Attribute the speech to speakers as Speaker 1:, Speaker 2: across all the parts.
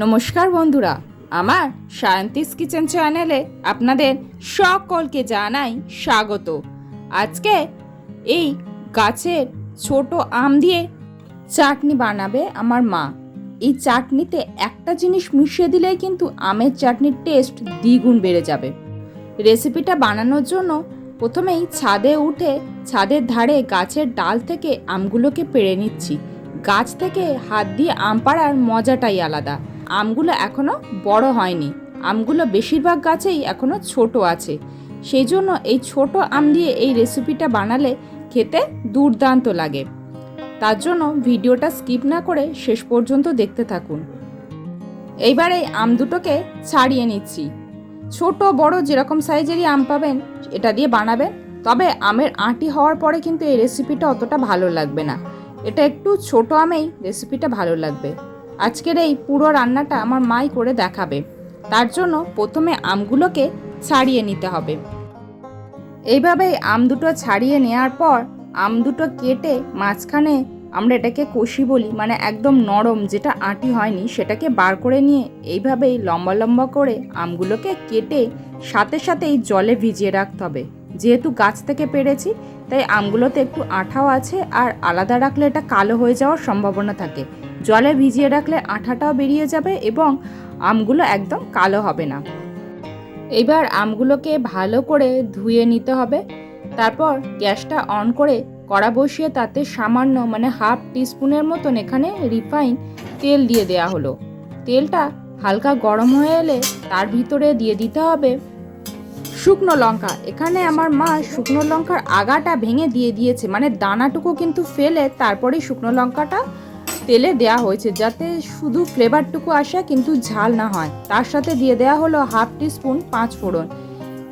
Speaker 1: নমস্কার বন্ধুরা, আমার সায়ন্তিস কিচেন চ্যানেলে আপনাদের সকলকে জানাই স্বাগত। আজকে এই গাছের ছোট আম দিয়ে চাটনি বানাবে আমার মা। এই চাটনিতে একটা জিনিস মিশিয়ে দিলেই কিন্তু আমের চাটনির টেস্ট দ্বিগুণ বেড়ে যাবে। রেসিপিটা বানানোর জন্য প্রথমেই ছাদে উঠে, ছাদের ধারে গাছের ডাল থেকে আমগুলোকে পেড়ে নিচ্ছি। গাছ থেকে হাত দিয়ে আম পাড়ার মজাটাই আলাদা। আমগুলো এখনও বড় হয়নি। আমগুলো বেশিরভাগ গাছেই এখনও ছোট আছে। সেই জন্য এই ছোট আম দিয়ে এই রেসিপিটা বানালে খেতে দুর্দান্ত লাগে। তার জন্য ভিডিওটা স্কিপ না করে শেষ পর্যন্ত দেখতে থাকুন। এইবার এই আম দুটোকে ছাড়িয়ে নিচ্ছি। ছোট, বড় যেরকম সাইজেরই আম পাবেন, এটা দিয়ে বানাবেন। তবে আমের আঁটি হওয়ার পরে কিন্তু এই রেসিপিটা অতটা ভালো লাগবে না। এটা একটু ছোট আমেই রেসিপিটা ভালো লাগবে। আজকের এই পুরো রান্নাটা আমার মাই করে দেখাবে। তার জন্য প্রথমে আমগুলোকে ছাড়িয়ে নিতে হবে। এইভাবেই আম দুটো ছাড়িয়ে নেওয়ার পর আম দুটো কেটে মাঝখানে আমরা এটাকে কষি বলি মানে একদম নরম যেটা আঁটি হয়নি সেটাকে বার করে নিয়ে এইভাবেই লম্বা লম্বা করে আমগুলোকে কেটে সাথে সাথেই জলে ভিজিয়ে রাখতে হবে। যেহেতু গাছ থেকে পেরেছি, তাই আমগুলোতে একটু আঠাও আছে আর আলাদা রাখলে এটা কালো হয়ে যাওয়ার সম্ভাবনা থাকে। জলে ভিজিয়ে রাখলে আঠাটাও বেরিয়ে যাবে এবং আমগুলো একদম কালো হবে না। এবার আমগুলোকে ভালো করে ধুয়ে নিতে হবে। তারপর গ্যাসটা অন করে কড়া বসিয়ে তাতে সামান্য মানে হাফ টিস্পুনের মতন এখানে রিফাইন তেল দিয়ে দেয়া হলো। তেলটা হালকা গরম হয়ে এলে তার ভিতরে দিয়ে দিতে হবে শুকনো লঙ্কা। এখানে আমার মা শুকনো লঙ্কার আগাটা ভেঙে দিয়ে দিয়েছে। মানে দানাটুকু কিন্তু ফেলে তারপরেই শুকনো লঙ্কাটা তেলে দেয়া হয়েছে যাতে শুধু ফ্লেভারটুকু আসে কিন্তু ঝাল না হয়। তার সাথে দিয়ে দেয়া হলো হাফ টিস্পুন পাঁচ ফোড়ন।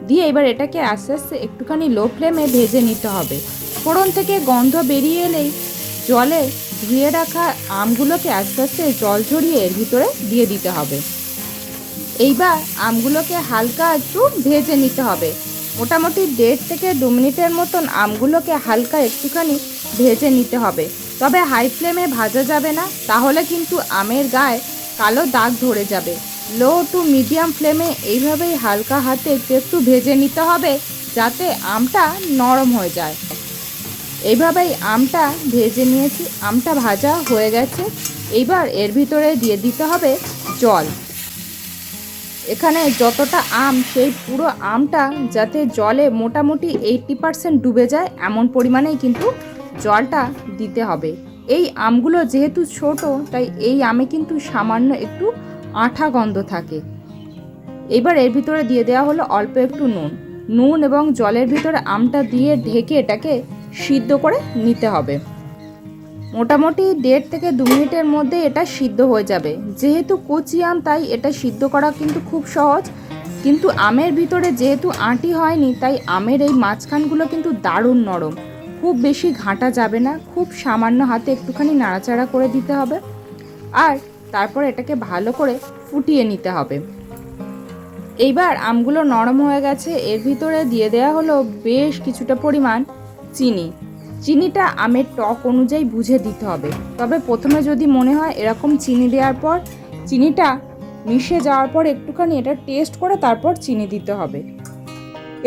Speaker 1: দিয়ে এবার এটাকে আস্তে আস্তে একটুখানি লো ফ্লেমে ভেজে নিতে হবে। ফোড়ন থেকে গন্ধ বেরিয়ে এলেই জলে ধুয়ে রাখা আমগুলোকে আস্তে আস্তে জল ঝরিয়ে এর ভিতরে দিয়ে দিতে হবে। এইবার আমগুলোকে হালকা একটু ভেজে নিতে হবে। মোটামুটি দেড় থেকে দু মিনিটের মতন আমগুলোকে হালকা একটুখানি ভেজে নিতে হবে। তবে হাই ফ্লেমে ভাজা যাবে না, তাহলে কিন্তু আমের গায়ে কালো দাগ ধরে যাবে। লো টু মিডিয়াম ফ্লেমে এইভাবেই হালকা হাতে একটু ভেজে নিতে হবে, যাতে আমটা নরম হয়ে যায়। এইভাবেই আমটা ভেজে নিয়েছি, আমটা ভাজা হয়ে গেছে। এইবার এর ভিতরে দিয়ে দিতে হবে জল। এখানে যতটা আম, সেই পুরো আমটা যাতে জলে মোটামুটি এইটটি পারসেন্ট ডুবে যায়, এমন পরিমাণেই কিন্তু জলটা দিতে হবে। এই আমগুলো যেহেতু ছোট, তাই এই আমে কিন্তু সামান্য একটু আঠা গন্ধ থাকে। এবার এর ভিতরে দিয়ে দেওয়া হলো অল্প একটু নুন। নুন এবং জলের ভিতরে আমটা দিয়ে ঢেকে এটাকে সিদ্ধ করে নিতে হবে। মোটামুটি দেড় থেকে দু মিনিটের মধ্যে এটা সিদ্ধ হয়ে যাবে। যেহেতু কচি আম, তাই এটা সিদ্ধ করা কিন্তু খুব সহজ। কিন্তু আমের ভিতরে যেহেতু আঁটি হয়নি, তাই আমের এই মাঝখানগুলো কিন্তু দারুণ নরম। খুব বেশি ঘাঁটা যাবে না, খুব সামান্য হাতে একটুখানি নাড়াচাড়া করে দিতে হবে আর তারপর এটাকে ভালো করে ফুটিয়ে নিতে হবে। এইবার আমগুলো নরম হয়ে গেছে, এর ভিতরে দিয়ে দেওয়া হলো বেশ কিছুটা পরিমাণ চিনি। চিনিটা আমের টক অনুযায়ী বুঝে দিতে হবে। তবে প্রথমে যদি মনে হয় এরকম চিনি দেওয়ার পর, চিনিটা মিশে যাওয়ার পর একটুখানি এটা টেস্ট করে তারপর চিনি দিতে হবে।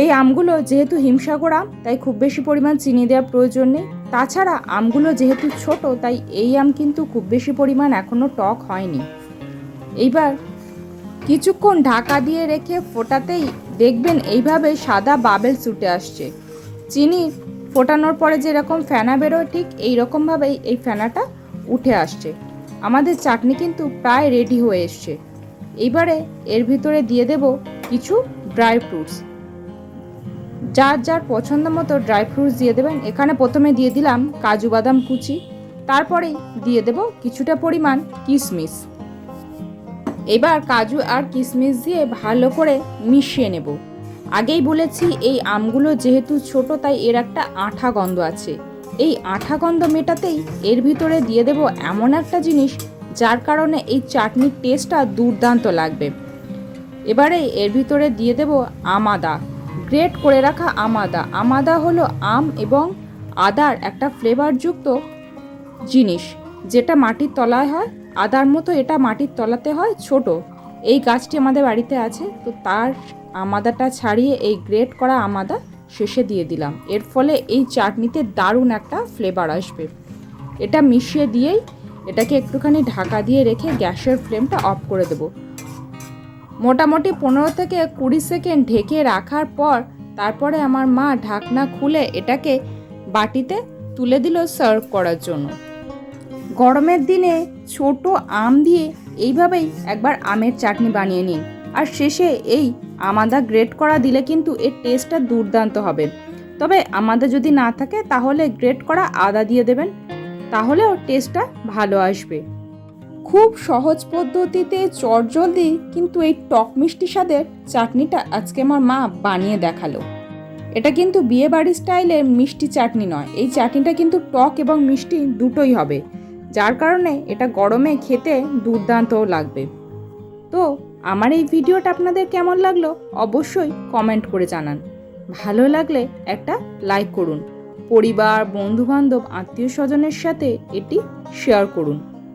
Speaker 1: এই আমগুলো যেহেতু হিমসাগর আম, তাই খুব বেশি পরিমাণ চিনি দেওয়ার প্রয়োজন নেই। তাছাড়া আমগুলো যেহেতু ছোট, তাই এই আম কিন্তু খুব বেশি পরিমাণ এখনও টক হয়নি। এইবার কিছুক্ষণ ঢাকা দিয়ে রেখে ফোটাতেই দেখবেন এইভাবে সাদা বাবেল ছুটে আসছে। চিনি ফোটানোর পরে যেরকম ফেনা বেরোয়, ঠিক এই রকমভাবেই এই ফেনাটা উঠে আসছে। আমাদের চাটনি কিন্তু প্রায় রেডি হয়ে এসছে। এইবারে এর ভিতরে দিয়ে দেব কিছু ড্রাই ফ্রুটস যার যার পছন্দ মতো ড্রাই ফ্রুটস দিয়ে দেবেন। এখানে প্রথমে দিয়ে দিলাম কাজু বাদাম কুচি তারপরেই দিয়ে দেব কিছুটা পরিমাণ কিশমিশ এবার কাজু আর কিশমিশ দিয়ে ভালো করে মিশিয়ে নেব। আগেই বলেছি, এই আমগুলো যেহেতু ছোট, তাই এর একটা আঠা গন্ধ আছে। এই আঠা গন্ধ মেটাতেই এর ভিতরে দিয়ে দেব এমন একটা জিনিস, যার কারণে এই চাটনির টেস্টটা দুর্দান্ত লাগবে। এবারে এর ভিতরে দিয়ে দেব আমাদা। গ্রেট করে রাখা আমাদা। আমাদা হলো আম এবং আদার একটা ফ্লেভারযুক্ত জিনিস, যেটা মাটির তলায় হয়। আদার মতো এটা মাটির তলাতে হয়, ছোট। এই গাছটি আমাদের বাড়িতে আছে, তো তার আমাদাটা ছাড়িয়ে এই গ্রেট করা আমাদা শেষে দিয়ে দিলাম। এর ফলে এই চাটনিতে দারুণ একটা ফ্লেভার আসবে। এটা মিশিয়ে দিয়েই এটাকে একটুখানি ঢাকা দিয়ে রেখে গ্যাসের ফ্লেমটা অফ করে দেবো। মোটামুটি পনেরো থেকে কুড়ি সেকেন্ড ঢেকে রাখার পর তারপরে আমার মা ঢাকনা খুলে এটাকে বাটিতে তুলে দিল সার্ভ করার জন্য। গরমের দিনে ছোট আম দিয়ে এইভাবেই একবার আমের চাটনি বানিয়ে নিন। আর শেষে এই আমাদা গ্রেট করা দিলে কিন্তু এর টেস্টটা দুর্দান্ত হবে। তবে আমাদের যদি না থাকে তাহলে গ্রেট করা আদা দিয়ে দেবেন, তাহলেও টেস্টটা ভালো আসবে। খুব সহজ পদ্ধতিতে চটজলদি কিন্তু এই টক মিষ্টি স্বাদের চাটনিটা আজকে আমার মা বানিয়ে দেখাল। এটা কিন্তু বিয়ে বাড়ির স্টাইলের মিষ্টি চাটনি নয়, এই চাটনিটা কিন্তু টক এবং মিষ্টি দুটোই হবে। যার কারণে এটা গরমে খেতে দুর্দান্তও লাগবে। তো আমার এই ভিডিওটা আপনাদের কেমন লাগল অবশ্যই কমেন্ট করে জানান। ভালো লাগলে একটা লাইক করুন, পরিবার, বন্ধুবান্ধব, আত্মীয় স্বজনের সাথে এটি শেয়ার করুন।